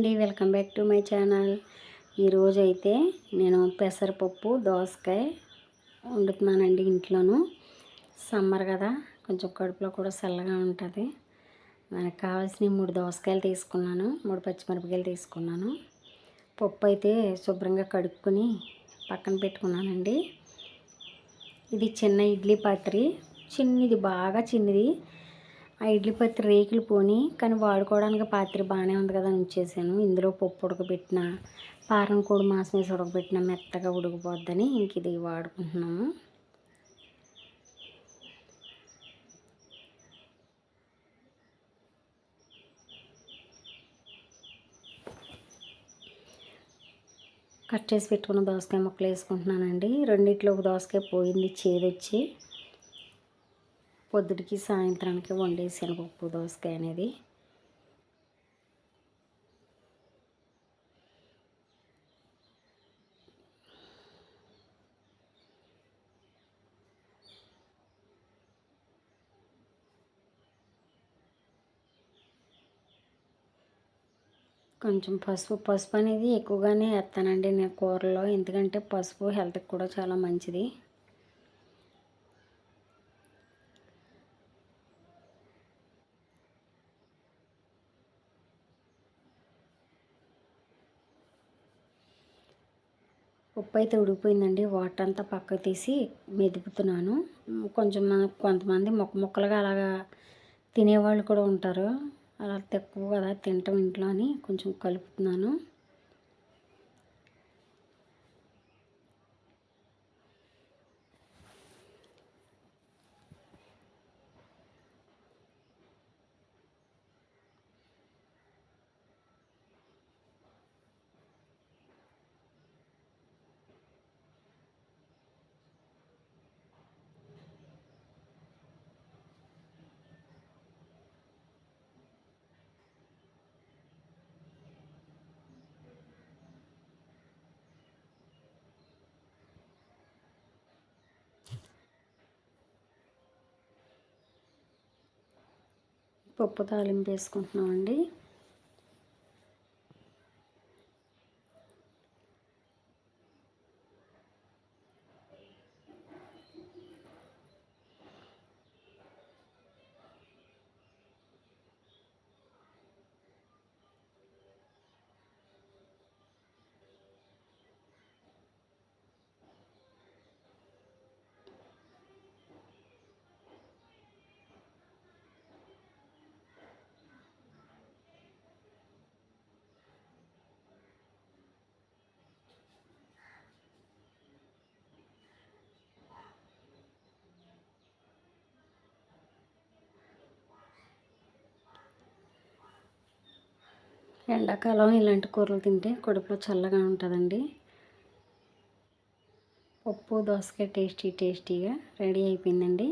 అండి welcome back to my channel. ఈరోజు అయితే నేను పెసరపప్పు దోసకాయ వండుతున్నానండి ఇంట్లోనూ. సమ్మర్ కదా కొంచెం కడుపులో కూడా చల్లగా ఉంటుంది. మనకు కావాల్సిన మూడు దోసకాయలు తీసుకున్నాను మూడు పచ్చిమిరపకాయలు తీసుకున్నాను. పప్పు అయితే శుభ్రంగా కడుక్కొని పక్కన పెట్టుకున్నానండి. ఇది చిన్న ఇడ్లీ పాత్రి చిన్నది బాగా చిన్నది. ఆ ఇడ్లీ పత్రి రేకులు పోని కానీ వాడుకోవడానికి పాత్ర బాగానే ఉంది కదా ఉంచేసాను. ఇందులో పప్పు ఉడకబెట్టిన పారం కోడి మాసం వేసి ఉడకబెట్టిన మెత్తగా ఉడికిపోద్దని ఇంక ఇది వాడుకుంటున్నాము. కట్ చేసి పెట్టుకున్న దోసకాయ ముక్కలు వేసుకుంటున్నానండి. రెండిట్లో ఒక దోసకాయ పోయింది చేదొచ్చి. పొద్దుటికి సాయంత్రానికి వండేసాను పప్పు దోసకాయ అనేది. కొంచెం పసుపు పసుపు అనేది ఎక్కువగానే వేస్తానండి నేను కూరలో. ఎందుకంటే పసుపు హెల్త్కి కూడా చాలా మంచిది. ఉప్పు అయితే ఉడికిపోయిందండి. వాటర్ అంతా పక్కకు తీసి మెదుపుతున్నాను. కొంచెం కొంతమంది మొక్క మొక్కలుగా అలాగా తినేవాళ్ళు కూడా ఉంటారు. అలా తక్కువ కదా తింటాం ఇంట్లో అని కొంచెం కలుపుతున్నాను. పప్పు తాలింపు వేసుకుంటున్నామండి. ఎండాకాలం ఇలాంటి కూరలు తింటే కడుపులో చల్లగా ఉంటుందండి. పప్పు దోసకాయ టేస్టీ టేస్టీగా రెడీ అయిపోయిందండి.